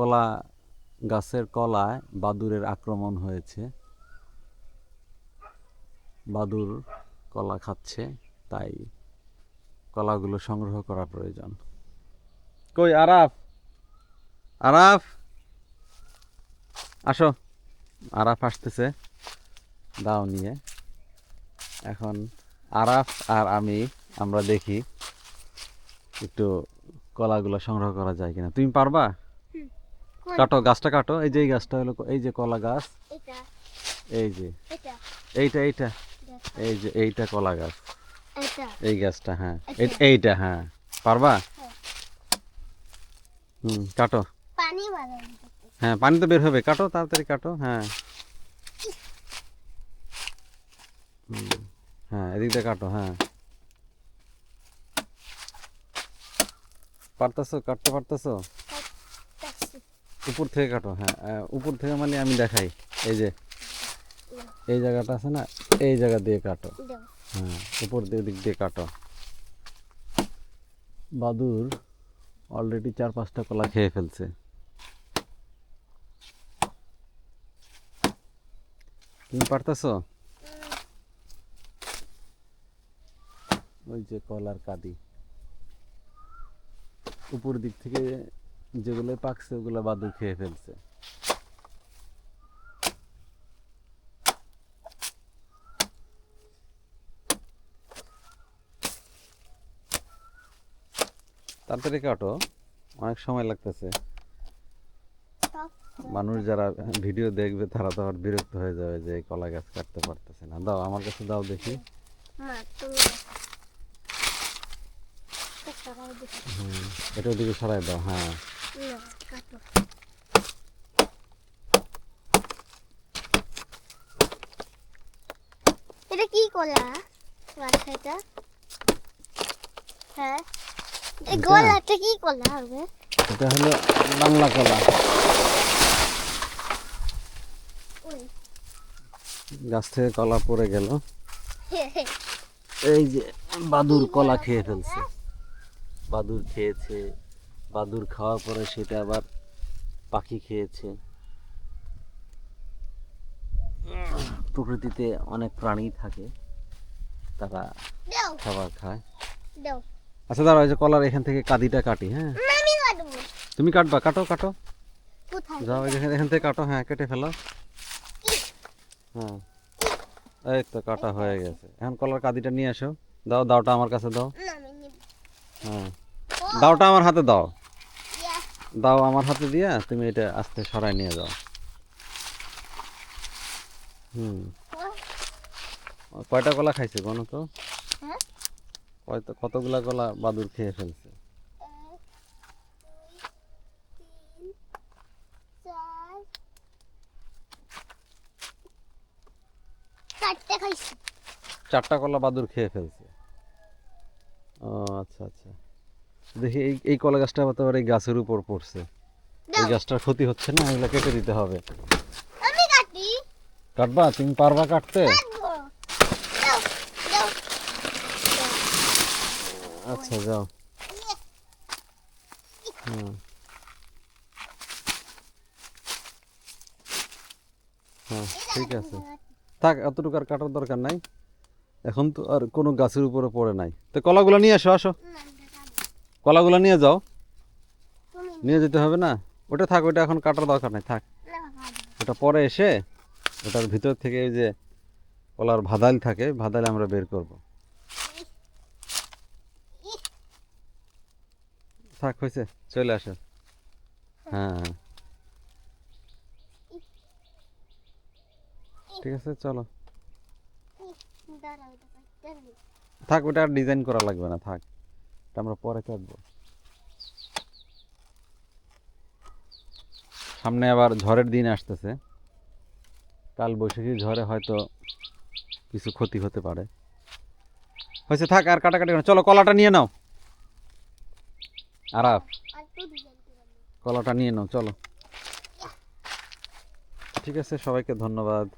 কলা গাছের কলায় বাদুরের আক্রমণ হয়েছে। বাদুর কলা খাচ্ছে তাই কলাগুলো সংগ্রহ করা প্রয়োজন। কই আরাফ? আরাফ! আসো। আরাফ আসতেছে। দাও নিয়ে। এখন আরাফ আর আমি আমরা দেখি একটু কলাগুলো সংগ্রহ করা যায় কিনা। তুমি পারবা? কাটো গাছটা কাটো। এই যে এই গাছটা হলো ক- এই যে কলা গাছ। এটা এই যে। এটা এইটা এইটা। দেখো, এই যে এইটা কলা গাছ। এটা এই গাছটা হ্যাঁ। আচ্ছা। এই- এইটা হ্যাঁ। পারবা? হ্যাঁ। হুম কাটো। পানি বানানো হ্যাঁ পানি তো বের হবে। কাটো তাড়াতাড়ি কাটো হ্যাঁ। হুম, হ্যাঁ এদিক দিয়ে কাটো হ্যাঁ। পারতেছো? কাটতে পারতেছো? দেখছি উপর থেকে কাটো হ্যাঁ উপর থেকে মানে আমি দেখাই। এই যে এই জায়গাটা আছে না এই জায়গা দিয়ে কাটো। হ্যাঁ উপর দিয়ে দিক দিয়ে কাটো। বাদুর অলরেডি চার পাঁচটা কলা খেয়ে ফেলছে। তুমি পারতেছো? ওই যে কলার কাদি। উপর দিক থেকে যেগুলো পাকছে ওগুলো বাদুর খেয়ে ফেলছে। তাড়াতাড়ি কাটো অনেক সময় লাগতেছে। মানুষ যারা ভিডিও দেখবে তারা তো আবার বিরক্ত হয়ে যাবে যে কলা গাছ কাটতে পারতেছে না। দাও আমার কাছে দাও দেখি। হুম, এটা ওদিকে সরাই দাও হ্যাঁ। কাটো এটা কি কলা? এটা হ্যাঁ। এই? গোলাটা কি কলা হবে? এটা হলো বাংলা কলা। গাছ থেকে কলা পড়ে গেল। এই যে বাদুর কলা খেয়ে ফেলছে। বাদুর খেয়েছে। বাদুর খাওয়ার পরে সেটা আবার পাখি খেয়েছে। প্রকৃতিতে অনেক প্রাণী থাকে তারা খাবার খায়। আচ্ছা দাঁড়াও যে কলার এখান থেকে কাদিটা কাটি হ্যাঁ? তুমি কাটবা কাটো কাটো। যাও এখান- থেকে কাটো হ্যাঁ কেটে ফেলো। হ্যাঁ। এই তো কাটা হয়ে গেছে। এখন কলার কাদিটা নিয়ে আসো দাও দাওটা আমার কাছে দাও। হ্যাঁ। দাওটা আমার হাতে দাও। দাও আমার হাতে দিয়া তুমি এটা আস্তে সরাই নিয়ে যাও। হুম। কয়টা কলা খাইছে তো? হ্যাঁ? কয়টা কতগুলা কলা বাদুর খেয়ে ফেলছে? চারটা কলা বাদুর খেয়ে ফেলছে। ও আচ্ছা আচ্ছা। দেখি এই এই কলা গাছটা আবার এই গাছের উপর পড়ছে। এই গাছটার ক্ষতি হচ্ছে না এগুলো কেটে দিতে হবে। আমি কাটি। কাটবা? তুমি পারবা কাটতে? আচ্ছা যাও। হুম। হ্যাঁ ঠিক আছে। থাক এতটুকু আর কাটার দরকার নাই। এখন তো আর কোনো গাছের উপরে পড়ে নাই। তো কলাগুলো নিয়ে আসো। আসো। কলাগুলো নিয়ে যাও। নিয়ে যেতে হবে না? ওটা থাক ওটা এখন কাটার দরকার নেই থাক। ওটা পরে এসে ওটার ভিতর থেকে এই যে কলার ভাদাল থাকে ভাদাল আমরা বের করব। থাক হয়েছে চলে আসো। হ্যাঁ। ঠিক আছে চলো। থাক ওটা আর ডিজাইন করা লাগবে না থাক। আমরা পরে কাটবো। সামনে আবার ঝড়ের দিন আসতেছে। কাল বৈশাখী ঝড়ে হয়তো কিছু ক্ষতি হতে পারে। হয়েছে, থাক, আর কাটাকাটি। চলো, কলাটা নিয়ে নাও। আর কলাটা নিয়ে নাও, চলো। ঠিক আছে, সবাইকে ধন্যবাদ।